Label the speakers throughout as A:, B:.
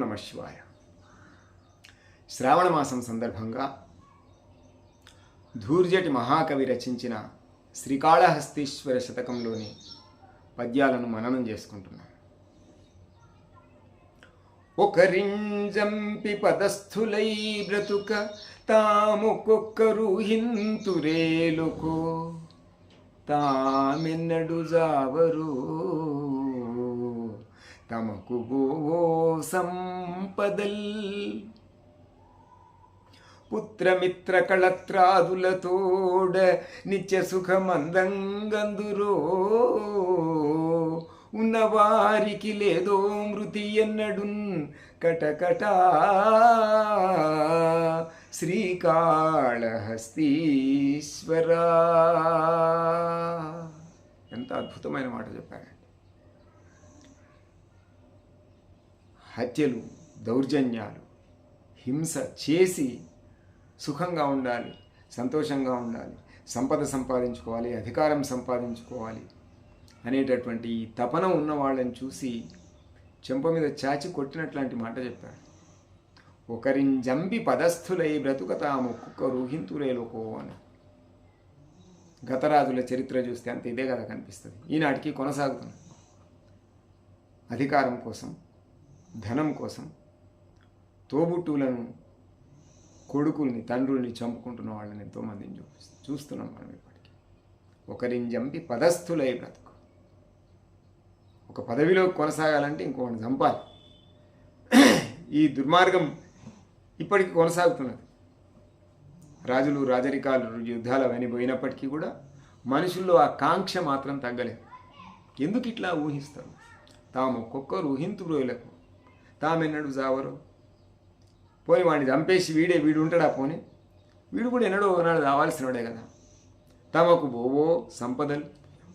A: నమ శివాయ. శ్రావణ మాసం సందర్భంగా ధూర్జటి మహాకవి రచించిన శ్రీకాళహస్తీశ్వర శతకంలోని పద్యాలను మననం చేసుకుంటున్నాం. ఒకరింజంపి పదస్థులై బ్రతుక తాముకొక్కరు హింతురేలుకో తామెన్నడు జావరు తమకు ఓ సంపదల్. పుత్రమిత్ర కళత్రాదులతోడ నిత్య సుఖమందంగందురో. ఉన్నవారికి లేదో మృతి ఎన్నడున్ కటకట. శ్రీకాళహస్తీశ్వరా. ఎంత అద్భుతమైన మాట చెప్పారండి హత్యలు దౌర్జన్యాలు హింస చేసి సుఖంగా ఉండాలి సంతోషంగా ఉండాలి సంపద సంపాదించుకోవాలి అధికారం సంపాదించుకోవాలి అనేటటువంటి ఈ తపన ఉన్న వాళ్ళని చూసి చెంప మీద చాచి కొట్టినట్లాంటి మాట చెప్పాడు ఒకరిని ఒకరింజంబి పదస్థులై బ్రతుక తాము ఒక్కొక్క హింతురేలోకో అని. గతరాజుల చరిత్ర చూస్తే అంత ఇదే కదా కనిపిస్తుంది. ఈనాటికి కొనసాగుతుంది. అధికారం కోసం ధనం కోసం తోబుట్టువులను కొడుకుల్ని తండ్రుల్ని చంపుకుంటున్న వాళ్ళని ఎంతోమందిని చూపిస్తాం చూస్తున్నాం మనం ఇప్పటికీ. ఒకరిని చంపి పదస్థులై బ్రతుకు. ఒక పదవిలో కొనసాగాలంటే ఇంకొకరిని చంపాలి. ఈ దుర్మార్గం ఇప్పటికీ కొనసాగుతున్నది. రాజులు రాజరికాలు యుద్ధాలు అవన్నీ పోయినప్పటికీ కూడా మనుషుల్లో ఆ కాంక్ష మాత్రం తగ్గలేదు. ఎందుకు ఇట్లా ఊహిస్తారు తాము ఒక్కొక్కరు ఊహింతు రోజులకు తామెన్నడు జావరు. పోని వాడిని చంపేసి వీడే వీడు ఉంటాడా పోని? వీడు కూడా ఎన్నడో నాడు రావాల్సినవాడే కదా. తమకు ఓవో సంపదలు.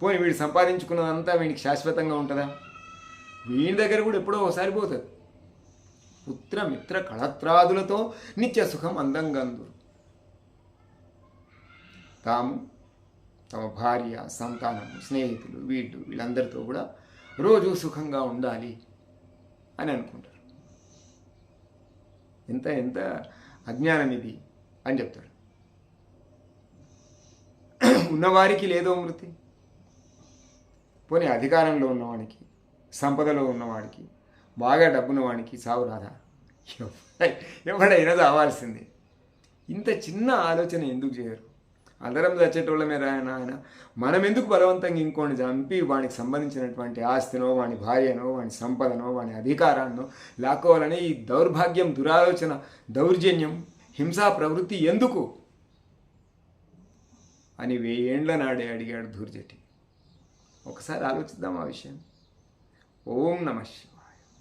A: పోని వీడు సంపాదించుకున్నదంతా వీడికి శాశ్వతంగా ఉంటుందా? వీడి దగ్గర కూడా ఎప్పుడో ఒకసారి పోతుంది. పుత్ర మిత్ర కళత్రాదులతో నిత్య సుఖం అందంగా అందురు. తాము తమ భార్య సంతానము స్నేహితులు వీళ్ళు వీళ్ళందరితో కూడా రోజు సుఖంగా ఉండాలి అని అనుకుంటారు. ఎంత ఎంత అజ్ఞానం ఇది అని చెప్తాడు. ఉన్నవారికి లేదో మృతి. పోనీ అధికారంలో ఉన్నవాడికి సంపదలో ఉన్నవాడికి బాగా డబ్బున్నవాడికి సావు రాదా? ఎవడైనా రావాల్సిందే. ఇంత చిన్న ఆలోచన ఎందుకు చేయరు? అందరం చచ్చేటోళ్ళమే రాయన ఆయన మనం ఎందుకు బలవంతంగా ఇంకోని చంపి వానికి సంబంధించినటువంటి ఆస్తినో వాని భార్యనో వాని సంపదనో వాని అధికారాన్నో లాక్కోవాలని ఈ దౌర్భాగ్యం దురాలోచన దౌర్జన్యం హింసా ప్రవృత్తి ఎందుకు? అని వేయేండ్ల నాడే అడిగాడు ధూర్జటి. ఒకసారి ఆలోచిద్దాం ఆ విషయం ఓం నమ శివ